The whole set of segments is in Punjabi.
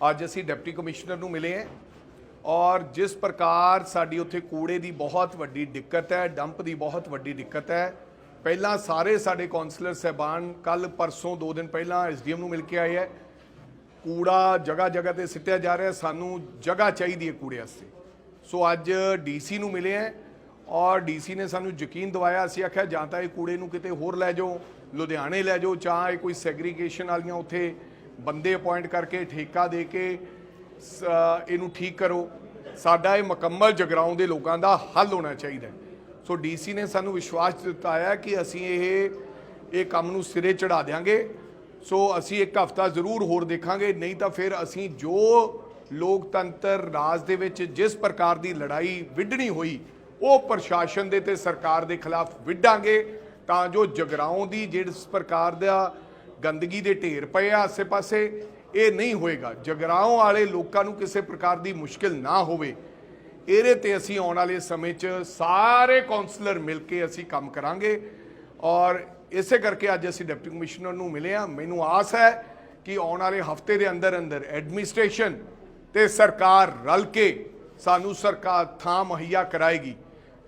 ਅੱਜ ਅਸੀਂ ਡਿਪਟੀ ਕਮਿਸ਼ਨਰ ਨੂੰ ਮਿਲੇ ਹਾਂ ਔਰ ਜਿਸ ਪ੍ਰਕਾਰ ਸਾਡੀ ਉੱਥੇ ਕੂੜੇ ਦੀ ਬਹੁਤ ਵੱਡੀ ਦਿੱਕਤ ਹੈ, ਡੰਪ ਦੀ ਬਹੁਤ ਵੱਡੀ ਦਿੱਕਤ ਹੈ, ਪਹਿਲਾਂ ਸਾਰੇ ਸਾਡੇ ਕਾਉਂਸਲਰ ਸਹਿਬਾਨ ਕੱਲ ਪਰਸੋਂ ਦੋ ਦਿਨ ਪਹਿਲਾਂ ਐਸਡੀਐਮ ਨੂੰ ਮਿਲ ਕੇ ਆਏ ਹੈ। ਕੂੜਾ ਜਗ੍ਹਾ ਜਗ੍ਹਾ ਤੇ ਸਿੱਟਿਆ ਜਾ ਰਿਹਾ ਸਾਨੂੰ ਜਗ੍ਹਾ ਚਾਹੀਦੀ ਹੈ ਕੂੜੇ ਵਾਸਤੇ। ਸੋ ਅੱਜ ਡੀਸੀ ਨੂੰ ਮਿਲੇ ਹੈ ਔਰ ਡੀਸੀ ਨੇ ਸਾਨੂੰ ਯਕੀਨ ਦਿਵਾਇਆ, ਅਸੀਂ ਆਖਿਆ ਜਾਂ ਤਾਂ ਇਹ ਕੂੜੇ ਨੂੰ ਕਿਤੇ ਹੋਰ ਲੈ ਜਾਓ, ਲੁਧਿਆਣੇ ਲੈ ਜਾਓ ਚਾਹ ਇਹ ਕੋਈ ਸੈਗਰੀਗੇਸ਼ਨ ਵਾਲੀਆਂ ਉੱਥੇ ਬੰਦੇ ਅਪਾਇੰਟ ਕਰਕੇ ਠੇਕਾ ਦੇ ਕੇ ਇਹਨੂੰ ਠੀਕ ਕਰੋ ਸਾਡਾ ਇਹ ਮੁਕੰਮਲ ਜਗਰਾਉਂ ਦੇ ਲੋਕਾਂ ਦਾ ਹੱਲ ਹੋਣਾ ਚਾਹੀਦਾ ਹੈ। ਸੋ ਡੀਸੀ ਨੇ ਸਾਨੂੰ ਵਿਸ਼ਵਾਸ ਦਿੱਤਾ ਹੈ ਕਿ ਅਸੀਂ ਇਹ ਇਹ ਕੰਮ ਨੂੰ ਸਿਰੇ ਚੜਾ ਦਿਆਂਗੇ ਸੋ ਅਸੀਂ ਇੱਕ ਹਫਤਾ ਜ਼ਰੂਰ ਹੋਰ ਦੇਖਾਂਗੇ, ਨਹੀਂ ਤਾਂ ਫਿਰ ਅਸੀਂ ਜੋ ਲੋਕਤੰਤਰ ਰਾਜ ਦੇ ਵਿੱਚ ਜਿਸ ਪ੍ਰਕਾਰ ਦੀ ਲੜਾਈ ਵਿੱਢਣੀ ਹੋਈ, ਉਹ ਪ੍ਰਸ਼ਾਸਨ ਦੇ ਤੇ ਸਰਕਾਰ ਦੇ ਖਿਲਾਫ ਵਿੱਢਾਂਗੇ ਤਾਂ ਜੋ ਜਗਰਾਉਂ ਦੀ ਜਿਸ ਪ੍ਰਕਾਰ ਦਾ ਗੰਦਗੀ ਦੇ ਢੇਰ ਪਏ ਆ ਆਸੇ-ਪਾਸੇ, ਇਹ ਨਹੀਂ ਹੋਏਗਾ। ਜਗਰਾਉਂ ਵਾਲੇ ਲੋਕਾਂ ਨੂੰ ਕਿਸੇ ਪ੍ਰਕਾਰ ਦੀ ਮੁਸ਼ਕਿਲ ਨਾ ਹੋਵੇ। ਇਹਦੇ ਤੇ ਅਸੀਂ ਆਉਣ ਵਾਲੇ ਸਮੇਂ 'ਚ ਸਾਰੇ ਕਾਉਂਸਲਰ ਮਿਲ ਕੇ ਅਸੀਂ ਕੰਮ ਕਰਾਂਗੇ। ਔਰ ਇਸੇ ਕਰਕੇ ਅੱਜ ਅਸੀਂ ਡਿਪਟੀ ਕਮਿਸ਼ਨਰ ਨੂੰ ਮਿਲੇ ਆ ਮੈਨੂੰ ਆਸ ਹੈ ਕਿ ਆਉਣ ਵਾਲੇ ਹਫ਼ਤੇ ਦੇ ਅੰਦਰ ਅੰਦਰ ਐਡਮਿਨਿਸਟ੍ਰੇਸ਼ਨ ਤੇ ਸਰਕਾਰ ਰਲ ਕੇ ਸਾਨੂੰ ਸਰਕਾਰ ਥਾਂ ਮੁਹੱਈਆ ਕਰਾਏਗੀ।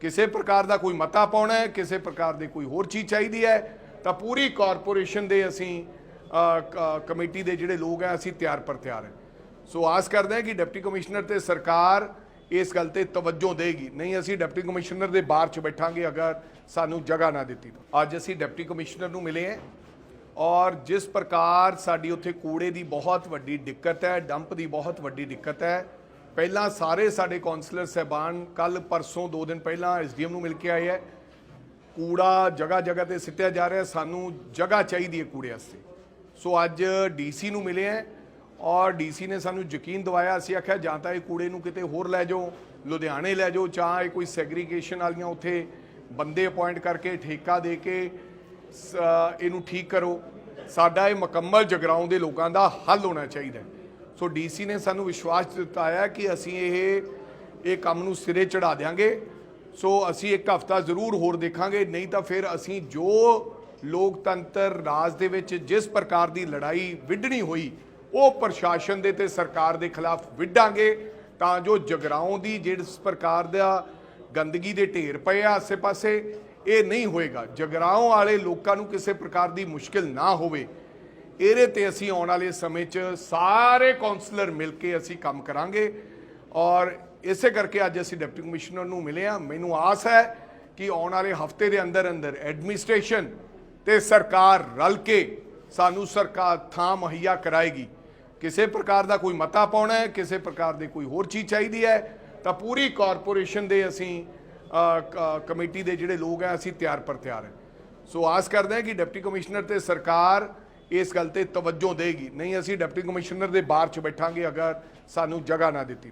ਕਿਸੇ ਪ੍ਰਕਾਰ ਦਾ ਕੋਈ ਮਤਾ ਪਾਉਣਾ ਹੈ, ਕਿਸੇ ਪ੍ਰਕਾਰ ਦੀ ਕੋਈ ਹੋਰ ਚੀਜ਼ ਚਾਹੀਦੀ ਹੈ ਤਾਂ ਪੂਰੀ ਕਾਰਪੋਰੇਸ਼ਨ ਦੇ ਅਸੀਂ ਕ- ਕਮੇਟੀ ਦੇ ਜਿਹੜੇ ਲੋਕ ਆ, ਅਸੀਂ ਤਿਆਰ ਪਰ ਤਿਆਰ ਹੈ ਸੋ ਆਸ ਕਰਦੇ ਹਾਂ ਕਿ ਡਿਪਟੀ ਕਮਿਸ਼ਨਰ ਤੇ ਸਰਕਾਰ ਇਸ ਗੱਲ ਤੇ ਤਵੱਜੋ ਦੇਗੀ। ਨਹੀਂ, ਅਸੀਂ ਡਿਪਟੀ ਕਮਿਸ਼ਨਰ ਦੇ ਬਾਹਰ ਚ ਬੈਠਾਂਗੇ ਅਗਰ ਸਾਨੂੰ ਜਗ੍ਹਾ ਨਾ ਦਿੱਤੀ ਤਾਂ। ਅੱਜ ਅਸੀਂ ਡਿਪਟੀ ਕਮਿਸ਼ਨਰ ਨੂੰ ਮਿਲੇ ਹਾਂ ਔਰ ਜਿਸ ਪ੍ਰਕਾਰ ਸਾਡੀ ਉੱਥੇ ਕੂੜੇ ਦੀ ਬਹੁਤ ਵੱਡੀ ਦਿੱਕਤ ਹੈ, ਡੰਪ ਦੀ ਬਹੁਤ ਵੱਡੀ ਦਿੱਕਤ ਹੈ, ਪਹਿਲਾਂ ਸਾਰੇ ਸਾਡੇ ਕਾਉਂਸਲਰ ਸਹਿਬਾਨ ਕੱਲ ਪਰਸੋਂ ਦੋ ਦਿਨ ਪਹਿਲਾਂ ਐਸਡੀਐਮ ਨੂੰ ਮਿਲ ਕੇ ਆਏ ਹੈ। ਕੂੜਾ ਜਗ੍ਹਾ ਜਗ੍ਹਾ ਤੇ ਸਿੱਟਿਆ ਜਾ ਰਿਹਾ, ਸਾਨੂੰ ਜਗ੍ਹਾ ਚਾਹੀਦੀ ਹੈ ਕੂੜੇ ਵਾਸਤੇ। ਸੋ ਅੱਜ ਡੀਸੀ ਨੂੰ ਮਿਲੇ ਹੈ ਔਰ ਡੀਸੀ ਨੇ ਸਾਨੂੰ ਯਕੀਨ ਦਿਵਾਇਆ, ਅਸੀਂ ਆਖਿਆ ਜਾਂ ਤਾਂ ਇਹ ਕੂੜੇ ਨੂੰ ਕਿਤੇ ਹੋਰ ਲੈ ਜਾਓ, ਲੁਧਿਆਣੇ ਲੈ ਜਾਓ ਚਾਹ ਇਹ ਕੋਈ ਸੈਗਰੀਗੇਸ਼ਨ ਵਾਲੀਆਂ ਉੱਥੇ ਬੰਦੇ ਅਪਾਇੰਟ ਕਰਕੇ ਠੇਕਾ ਦੇ ਕੇ ਇਹਨੂੰ ਠੀਕ ਕਰੋ। ਸਾਡਾ ਇਹ ਮੁਕੰਮਲ ਜਗਰਾਉਂ ਦੇ ਲੋਕਾਂ ਦਾ ਹੱਲ ਹੋਣਾ ਚਾਹੀਦਾ ਹੈ। ਸੋ ਡੀਸੀ ਨੇ ਸਾਨੂੰ ਵਿਸ਼ਵਾਸ ਦਿੱਤਾ ਹੈ ਕਿ ਅਸੀਂ ਇਹ ਇਹ ਕੰਮ ਨੂੰ ਸਿਰੇ ਚੜਾ ਦਿਆਂਗੇ। ਸੋ ਅਸੀਂ ਇੱਕ ਹਫਤਾ ਜ਼ਰੂਰ ਹੋਰ ਦੇਖਾਂਗੇ, ਨਹੀਂ ਤਾਂ ਫਿਰ ਅਸੀਂ ਜੋ ਲੋਕਤੰਤਰ ਰਾਜ ਦੇ ਵਿੱਚ ਜਿਸ ਪ੍ਰਕਾਰ ਦੀ ਲੜਾਈ ਵਿੱਢਣੀ ਹੋਈ, ਉਹ ਪ੍ਰਸ਼ਾਸਨ ਦੇ ਤੇ ਸਰਕਾਰ ਦੇ ਖਿਲਾਫ ਵਿੱਢਾਂਗੇ ਤਾਂ ਜੋ ਜਗਰਾਉਂ ਦੀ ਜਿਸ ਪ੍ਰਕਾਰ ਦਾ ਗੰਦਗੀ ਦੇ ਢੇਰ ਪਏ ਆ ਆਸੇ-ਪਾਸੇ, ਇਹ ਨਹੀਂ ਹੋਏਗਾ। ਜਗਰਾਉਂ ਵਾਲੇ ਲੋਕਾਂ ਨੂੰ ਕਿਸੇ ਪ੍ਰਕਾਰ ਦੀ ਮੁਸ਼ਕਿਲ ਨਾ ਹੋਵੇ। ਇਹਦੇ ਤੇ ਅਸੀਂ ਆਉਣ ਵਾਲੇ ਸਮੇਂ 'ਚ ਸਾਰੇ ਕਾਉਂਸਲਰ ਮਿਲ ਕੇ ਅਸੀਂ ਕੰਮ ਕਰਾਂਗੇ। ਔਰ ਇਸੇ ਕਰਕੇ ਅੱਜ ਅਸੀਂ ਡਿਪਟੀ ਕਮਿਸ਼ਨਰ ਨੂੰ ਮਿਲੇ ਆ ਮੈਨੂੰ ਆਸ ਹੈ ਕਿ ਆਉਣ ਵਾਲੇ ਹਫ਼ਤੇ ਦੇ ਅੰਦਰ ਅੰਦਰ ਐਡਮਿਨਿਸਟ੍ਰੇਸ਼ਨ ਤੇ ਸਰਕਾਰ ਰਲ ਕੇ ਸਾਨੂੰ ਸਰਕਾਰ ਥਾਂ ਮੁਹੱਈਆ ਕਰਾਏਗੀ। ਕਿਸੇ ਪ੍ਰਕਾਰ ਦਾ ਕੋਈ ਮਤਾ ਪਾਉਣਾ ਹੈ, ਕਿਸੇ ਪ੍ਰਕਾਰ ਦੀ ਕੋਈ ਹੋਰ ਚੀਜ਼ ਚਾਹੀਦੀ ਹੈ, ਤਾਂ ਪੂਰੀ ਕਾਰਪੋਰੇਸ਼ਨ ਦੇ ਅਸੀਂ ਕ- ਕਮੇਟੀ ਦੇ ਜਿਹੜੇ ਲੋਕ ਆ ਅਸੀਂ ਤਿਆਰ ਪਰ ਤਿਆਰ ਹੈ। ਸੋ ਆਸ ਕਰਦੇ ਹਾਂ ਕਿ ਡਿਪਟੀ ਕਮਿਸ਼ਨਰ ਤੇ ਸਰਕਾਰ ਇਸ ਗੱਲ ਤੇ ਤਵੱਜੋ ਦੇਗੀ। ਨਹੀਂ, ਅਸੀਂ ਡਿਪਟੀ ਕਮਿਸ਼ਨਰ ਦੇ ਬਾਹਰ ਚ ਬੈਠਾਂਗੇ ਅਗਰ ਸਾਨੂੰ ਜਗ੍ਹਾ ਨਾ ਦਿੱਤੀ ਤਾਂ।